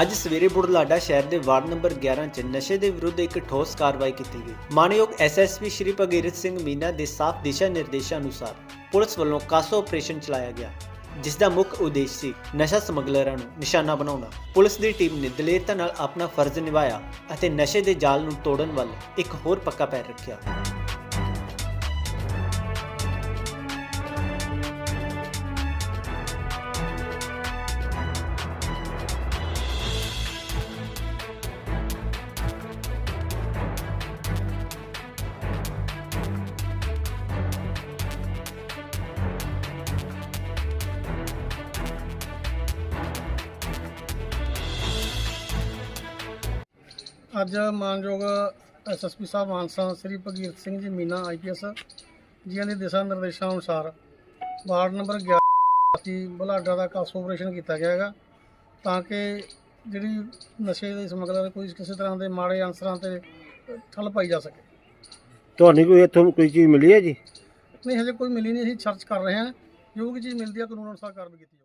ਅੱਜ ਸਵੇਰੇ ਬੁਢਲਾਡਾ ਸ਼ਹਿਰ ਦੇ ਵਾਰਡ ਨੰਬਰ 11 'ਚ ਨਸ਼ੇ ਦੇ ਵਿਰੁੱਧ ਇੱਕ ਠੋਸ ਕਾਰਵਾਈ ਕੀਤੀ ਗਈ। ਮਾਨਯੋਗ ਐਸਐਸਪੀ ਸ਼੍ਰੀ ਭਗੀਰਥ ਸਿੰਘ ਮੀਨਾ ਦੇ ਸਾਫ਼ ਦਿਸ਼ਾ ਨਿਰਦੇਸ਼ਾਂ ਅਨੁਸਾਰ ਪੁਲਿਸ ਵੱਲੋਂ ਕਾਸੋ ਆਪਰੇਸ਼ਨ ਚਲਾਇਆ ਗਿਆ, ਜਿਸ ਦਾ ਮੁੱਖ ਉਦੇਸ਼ ਸੀ ਨਸ਼ਾ ਸਮਗਲਰਾਂ ਨੂੰ ਨਿਸ਼ਾਨਾ ਬਣਾਉਣਾ। ਪੁਲਿਸ ਦੀ ਟੀਮ ਨੇ ਦਲੇਰਤਾ ਨਾਲ ਆਪਣਾ ਫਰਜ਼ ਨਿਭਾਇਆ ਅਤੇ ਨਸ਼ੇ ਦੇ ਜਾਲ ਨੂੰ ਤੋੜਨ ਵੱਲ ਇੱਕ ਹੋਰ ਪੱਕਾ ਪੈਰ ਰੱਖਿਆ। ਅੱਜ ਮਾਨਯੋਗ ਐਸਐਸਪੀ ਸਾਹਿਬ ਮਾਨਸਾ ਸ੍ਰੀ ਭਗੀਰਥ ਸਿੰਘ ਜੀ ਮੀਨਾ ਆਈਪੀਐਸ ਜੀਆਂ ਦੇ ਦਿਸ਼ਾ ਨਿਰਦੇਸ਼ਾਂ ਅਨੁਸਾਰ ਵਾਰਡ ਨੰਬਰ 11 ਦੀ ਬੁਲਾਡਾ ਦਾ ਕਾਸ ਆਪਰੇਸ਼ਨ ਕੀਤਾ ਗਿਆ ਹੈਗਾ। ਤਾਂ ਕਿ ਜਿਹੜੀ ਨਸ਼ੇ ਦੇ ਸਮਗਲਰ ਕੋਈ ਕਿਸੇ ਤਰ੍ਹਾਂ ਦੇ ਮਾੜੇ ਅਨਸਰਾਂ ਤੇ ਠੱਲ ਪਾਈ ਜਾ ਸਕੇ। ਤੁਹਾਨੂੰ ਕੋਈ ਇੱਥੋਂ ਕੋਈ ਚੀਜ਼ ਮਿਲੀ ਹੈ ਜੀ? ਨਹੀਂ ਹਜੇ ਕੋਈ ਮਿਲੀ ਨਹੀਂ ਅਸੀਂ ਸਰਚ ਕਰ ਰਹੇ ਹਾਂ। ਜੋ ਵੀ ਚੀਜ਼ ਮਿਲਦੀ ਹੈ ਕਾਨੂੰਨ ਅਨੁਸਾਰ ਕਾਰਵਾਈ ਕੀਤੀ ਜਾਊਗੀ